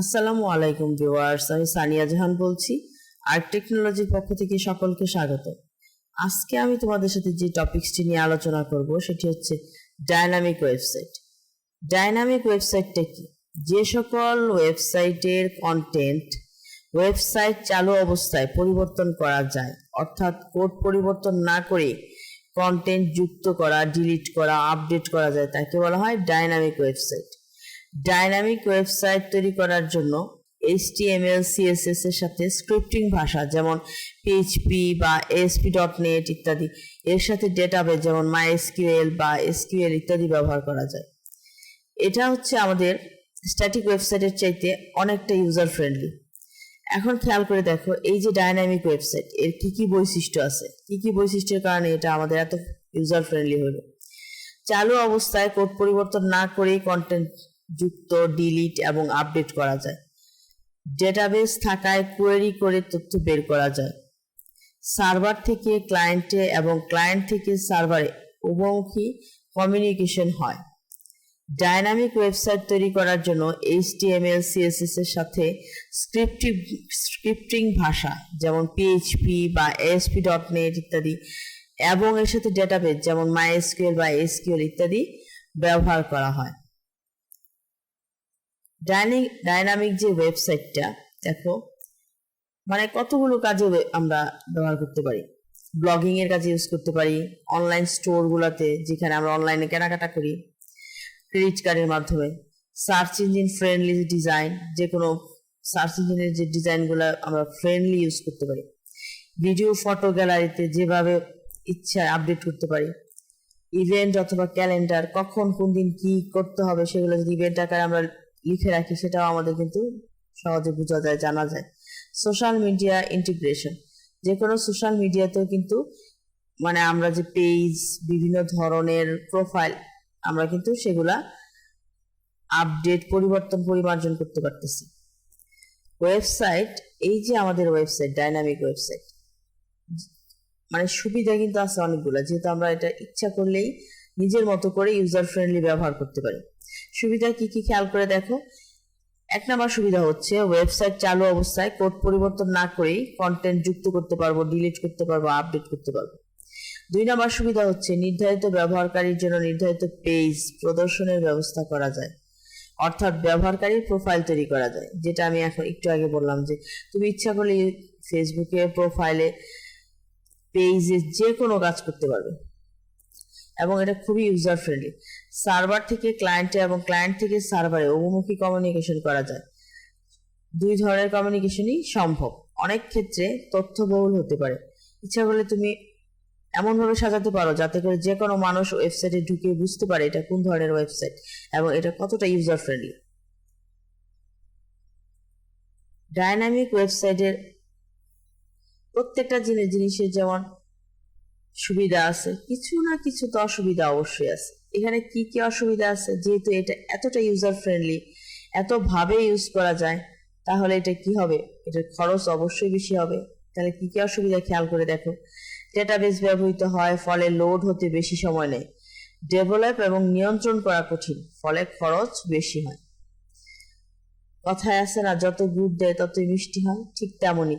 আসসালামু আলাইকুম ভিউয়ার্স, আমি সানিয়া জাহান বলছি, আর্ট টেকনোলজির পক্ষ থেকে সকলকে স্বাগত। আজকে আমি তোমাদের সাথে যে টপিকসটি নিয়ে আলোচনা করব, সেটি হচ্ছে ডায়নামিক ওয়েবসাইট। ডায়নামিক ওয়েবসাইটটা কি? যে সকল ওয়েবসাইটের কন্টেন্ট ওয়েবসাইট চালু অবস্থায় পরিবর্তন করা যায়, অর্থাৎ কোড পরিবর্তন না করে কন্টেন্ট যুক্ত করা ডিলিট করা আপডেট করা যায়, তাকে বলা হয় ডায়নামিক ওয়েবসাইট। ডাইনামিক ওয়েবসাইট তৈরি করার জন্য এইচটিএমএল সিএসএস এর সাথে স্ক্রিপ্টিং ভাষা, যেমন পিএইচপি বা নেট ইত্যাদি। এর সাথে ডেটাবেস যেমন এসকিউএল বা এসকিউএল ইত্যাদি ব্যবহার করা যায়। এটা হচ্ছে আমাদের স্ট্যাটিক ওয়েবসাইটের চাইতে অনেকটা ইউজার ফ্রেন্ডলি এখন খেয়াল করে দেখো, এই যে ডাইনামিক ওয়েবসাইট, এর কি কি বৈশিষ্ট্য আছে? কি কি বৈশিষ্ট্যের কারণে এটা আমাদের এত ইউজার ফ্রেন্ডলি হলো? চালু অবস্থায় কোড পরিবর্তন না করেই কন্টেন্ট যুক্ত ডিলিট এবং আপডেট করা যায়। ডেটাবেস থাকায় কোয়েরি করে তথ্য বের করা যায়। সার্ভার থেকে ক্লায়েন্টে এবং ক্লায়েন্ট থেকে সার্ভারে উভমুখী কমিউনিকেশন হয়। ডায়নামিক ওয়েবসাইট তৈরি করার জন্য এইচটিএমএল সিএসএস এর সাথে স্ক্রিপ্টিভ স্ক্রিপ্টিং ভাষা যেমন পিএইচপি বা এএসপি ডট নেট ইত্যাদি এবং এর সাথে ডেটাবেস যেমন মাইএসকিউএল বা এসকিউএল ইত্যাদি ব্যবহার করা হয়। ডাইনামিক যে ওয়েবসাইটটা, দেখো মানে কতগুলো কাজে আমরা ব্যবহার করতে পারি। ব্লগিং এর কাজে ইউজ করতে পারি অনলাইন স্টোর গুলাতে, যেখানে আমরা অনলাইনে কেনাকাটা করি ক্রেডিট কার্ডের মাধ্যমে। সার্চ ইঞ্জিন ফ্রেন্ডলি ডিজাইন যে কোনো সার্চ ইঞ্জিনের যে ডিজাইনগুলো আমরা ফ্রেন্ডলি ইউজ করতে পারি। ভিডিও ফটো গ্যালারিতে যেভাবে ইচ্ছা আপডেট করতে পারি। ইভেন্ট অথবা ক্যালেন্ডার কখন কোন দিন কি করতে হবে, সেগুলো যদি ইভেন্ট আকারে আমরা লিখে রাখি, সেটাও আমাদের কিন্তু সহজে বোঝা যায়, জানা যায়। সোশ্যাল মিডিয়া ইন্টিগ্রেশন যে কোনো সোশ্যাল মিডিয়াতেও কিন্তু মানে আমরা যে পেজ বিভিন্ন ধরনের প্রোফাইল আমরা কিন্তু সেগুলা আপডেট পরিবর্তন, পরিমার্জন করতে পারতেছি। ওয়েবসাইট এই যে আমাদের ওয়েবসাইট ডাইনামিক ওয়েবসাইট মানে সুবিধা কিন্তু আছে অনেকগুলো, যেহেতু আমরা এটা ইচ্ছা করলেই নিজের মতো করে ইউজার ফ্রেন্ডলি ব্যবহার করতে পারি। সুবিধা কি কি খেয়াল করে দেখো। এক নম্বর সুবিধা হচ্ছে ওয়েবসাইট চালু অবস্থায় কোড পরিবর্তন না করেই কন্টেন্ট যুক্ত করতে পারব ডিলিট করতে পারব আপডেট করতে পারব। দুই নম্বর সুবিধা হচ্ছে, নির্ধারিত ব্যবহারকারীর জন্য নির্ধারিত পেজ প্রদর্শনের ব্যবস্থা করা যায়। অর্থাৎ ব্যবহারকারীর প্রোফাইল তৈরি করা যায়, যেটা আমি এখন একটু আগে বললাম যে, তুমি ইচ্ছা করলে ফেসবুকে প্রোফাইলে পেজে যে কোনো কাজ করতে পারবে। এবং এটা খুবই ইউজার ফ্রেন্ডলি সার্ভার থেকে ক্লায়েন্টে এবং ক্লায়েন্ট থেকে সার্ভারে অভিমুখী কমিউনিকেশন করা যায়। দুই ধরনের কমিউনিকেশনই সম্ভব। অনেক ক্ষেত্রে তথ্যবহুল হতে পারে। ইচ্ছা করলে তুমি এমনভাবে সাজাতে পারো যাতে করে যে কোনো মানুষ ওয়েবসাইটে ঢুকে বুঝতে পারে এটা কোন ধরনের ওয়েবসাইট এবং এটা কতটা ইউজার ফ্রেন্ডলি ডায়নামিক ওয়েবসাইটের প্রত্যেকটা জিনিস জিনিসের যেমন সুবিধা আছে। কিছু না কিছু তো অসুবিধা অবশ্যই আছে। এখানে কি কি অসুবিধা আছে? যেহেতু এটা এতটা ইউজার ফ্রেন্ডলি এত ভাবে ইউজ করা যায়, তাহলে এটা কি হবে? এটার খরচ অবশ্যই বেশি হবে। তাহলে কি কি অসুবিধা খেয়াল করে দেখো। ডেটাবেস ব্যবহৃত হয়, ফলে লোড হতে বেশি সময় নেয়। ডেভেলপ এবং নিয়ন্ত্রণ করা কঠিন, ফলে খরচ বেশি হয়। কথায় আছে না, যত গুড় দেয় ততই মিষ্টি হয়, ঠিক তেমনই।